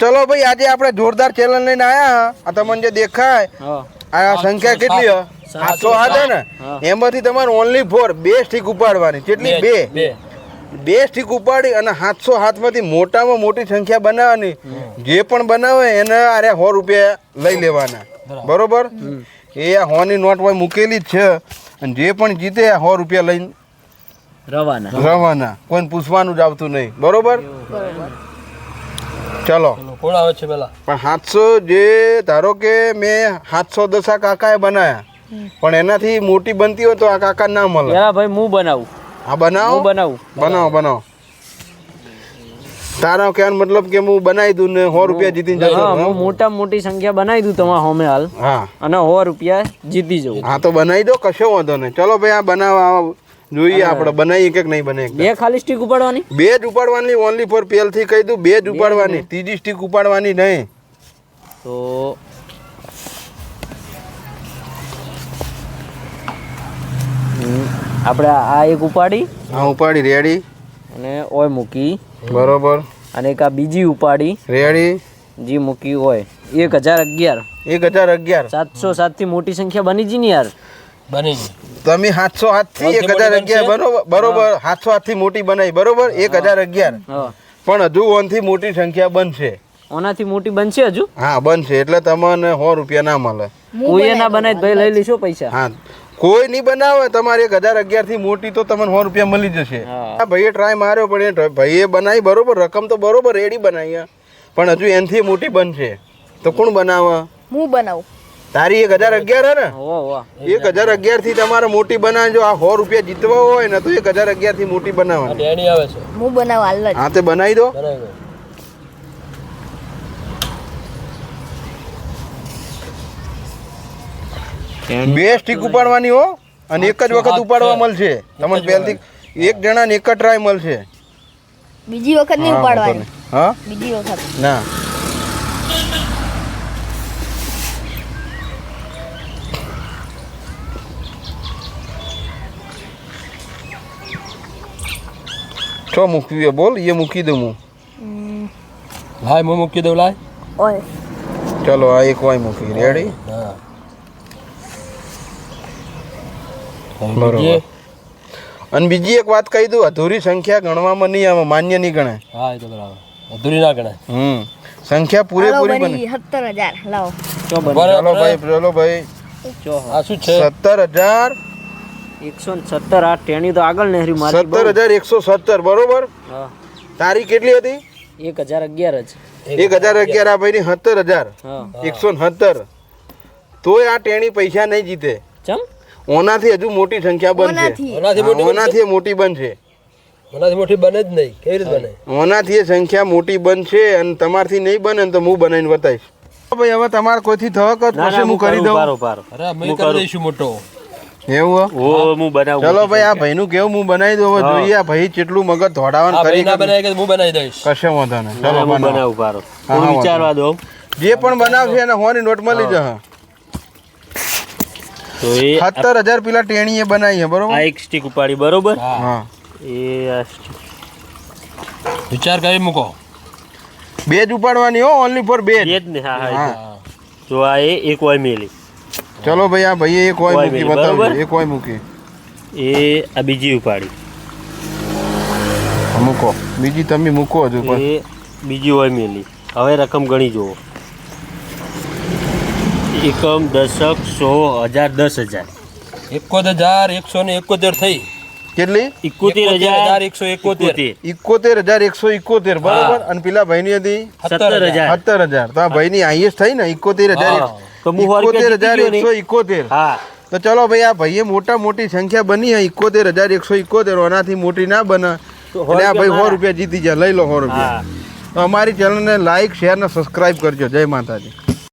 ચલો ભાઈ આજે આપણે જોરદાર ચેલેન્જ લઈને આયા આ તમને જે દેખાય આ સંખ્યા કેટલી હ? સાતસો હાથ ને? એમાંથી તમારે ઓનલી ફોર બે સ્ટીક ઉપાડવાની. કેટલી? બે. બે. બે. સ્ટીક ઉપાડી અને સાતસો હાથમાંથી મોટામાં મોટી સંખ્યા બનાવવાની. જે પણ બનાવે એને અરે સો રૂપિયા લઈ લેવાના. બરોબર. એ આ હોની નોટ હોય મૂકેલી જ છે. અને જે પણ જીતે આ સો રૂપિયા લઈને રવાના. રવાના. કોઈને પૂછવાનું જ આવતું નહીં. બરોબર. ચલો. કોણ આવે છે પેલા. પણ સાતસો જે ધારો કે મેં સાતસો દસા કાકાએ બનાવ્યા પણ એનાથી મોટી બનતી હોય તો આ કાકા ના મળે. હા ભાઈ હું બનાવું. હા બનાવો? હું બનાવું. બનાવો બનાવો. તારા કહેવાનો મતલબ કે હું બનાવી દઉં ને સો રૂપિયા જીતી જતો હા હું મોટા મોટી સંખ્યા બનાવી દઉં તમારા હોમે હાલ. હા. અને સો રૂપિયા જીતી જવું હા તો બનાવી દો કશો વાંધો નહીં. ચલો ભાઈ આ બનાવવા જોઈએ આપણે બનાવીએ કે નહીં બને બે ખાલી સ્ટીક ઉપાડવાની? બે જ ઉપાડવાની ઓનલી ફોર પેલથી કહી દઉં બે જ ઉપાડવાની. ત્રીજી સ્ટીક ઉપાડવાની નહીં. તો આપણે આ એક ઉપાડી હા ઉપાડી રેડી અને ઓય મૂકી. બરોબર. અને એક આ બીજી ઉપાડી. રેડી જે મૂકી હોય. એક હજાર અગિયાર. એક હજાર અગિયાર. સાતસો સાતથી મોટી સંખ્યા બની જી ને યાર? બની ગઈ તમે સાતસો હાથથી એક હજાર અગિયાર બરોબર બરોબર સાતસો હાથથી મોટી બનાવી બરોબર? એક હજાર અગિયાર. પણ હજુ ઓનથી મોટી સંખ્યા બનશે ઓનાથી મોટી બનશે હજુ? હા બનશે એટલે તમને સો રૂપિયા ના મળે. કોઈએ ના બનાય ભાઈ લઈ લઈશું પૈસા. હા. કોઈ નહીં બનાવે તમારે એક હજાર અગિયારથી મોટી તો તમને સો રૂપિયા મળી જશે. હા. આ ભાઈએ ટ્રાય માર્યો પણ એ ભાઈએ બનાવી બરોબર? રકમ તો બરોબર રેડી બનાવી પણ હજુ એનથી મોટી બનશે તો કોણ બનાવે? હું બનાવું. તારી એક હજાર અગિયાર હે ને? હો હો એક હજાર અગિયારથી તમારે મોટી બનાવે જો આ સો રૂપિયા જીતવા હોય ને તો એક હજાર અગિયારથી મોટી બનાવવાની. ડેડી આવે છે. હું બનાવ હાલ હા તે બનાવી દો. બે સ્ટીક ઉપાડવાની હો અને એક જ વખત ઉપાડવા મળશે. તમને પહેલથી એક જણાને એક જ ટ્રાય મળશે. બીજી વખત નહીં ઉપાડવાની. હા? બીજી વખત. ના. છો મૂકવી બોલ એ મૂકી દઉં હું લાય હું મૂકી દઉં લાય ઓય ચલો આ એક વાય મૂકી રેડી હા બરોબર. બીજી? અને બીજી એક વાત કહી દઉં અધૂરી સંખ્યા ગણવામાં નહીં આવે માન્ય નહીં ગણાય હા એ તો બરાબર અધૂરી ના ગણાય હમ સંખ્યા પૂરેપૂરી બની સત્તર હજાર લાવો. ચલો ભાઈ ચલો ભાઈ આ શું છે સત્તર હજાર એકસો સત્તર આ ટેણી તો આગળ નહેરી મારી સત્તર હજાર એકસો સત્તર બરોબર? તારીખ તારી કેટલી હતી? એક હજાર અગિયાર જ. એક હજાર અગિયાર આ ભાઈની સત્તર હજાર. એકસો સત્તર. તોય આ ટેણી પૈસા નહીં જીતે. ચમ? ઓનાથી હજુ મોટી સંખ્યા બનશે. ઓનાથી. મોટી એ મોટી બનશે. ઓનાથી મોટી બને જ નહીં. કેવી રીતે બને? ઓનાથી એ સંખ્યા મોટી બનશે અને તમારથી નહીં બને તો હું બનાવીને બતાવીશ. ભાઈ હવે તમારે કોઈથી થવા કર પછી હું કરી દઉં. પારો પારો અરે અમે કરી દઈશું મોટો. એવું હે? ઓ હું. બનાવું. ચલો ભાઈ આ ભાઈનું કેવું હું બનાવી દઉં? હવે જોઈએ આ ભાઈ કેટલું મગજ ધોડાવાનું કરી ના બનાવી કે હું બનાવી દઈશ? કશે વાંધો નહીં. ચલો હું બનાવું. પારો. હું વિચારવા દઉં. જે પણ બનાવશે એને હોની નોટ મળી જશે તો એ આ સત્તર હજાર પેલા ટેણીએ બનાવી છે બરોબર? એક સ્ટીક ઉપાડી બરોબર? હા. એ આ. વિચાર કરી મૂકો. બે જ ઉપાડવાની હો ઓનલી ફોર બે જ ને હા હા જો આ એ એક હોય મેલી. ચલો ભાઈ આ ભાઈએ એક હોય મૂકી બતાવો એક હોય મૂકી. એ આ બીજી ઉપાડી. મૂકો. બીજી તમે મૂકો હજુ પણ. એ બીજી હોય મેલી. હવે રકમ ગણી જુઓ. એકમ દશક સો હજાર દસ હજાર. એકોતેર હજાર એકસો ને એકોતેર થઈ. કેટલી? એકોતેર હજાર એકસો એકોતેર. ઇકોતેર હજાર એકસો ઇકોતેર બરાબર? અને પેલા ભાઈની હતી? સત્તર હજાર. સત્તર હજાર. તો આ ભાઈની હાઈએસ્ટ થઈ ને ઇકોતેર હજાર હા. તો હું ઇકોતેર હજાર? એકસો ઇકોતેર હા. તો ચલો ભાઈ આ ભાઈએ મોટા મોટી સંખ્યા બની હે ઇકોતેર હજાર એકસો ઇકોતેર આનાથી મોટી ના બને. એટલે આ ભાઈ સો રૂપિયા રૂપિયા જીતી જાય લઈ લો સો રૂપિયા. અમારી ચેનલને લાઈક શેર ને સબસ્ક્રાઇબ કરજો. જય માતાજી.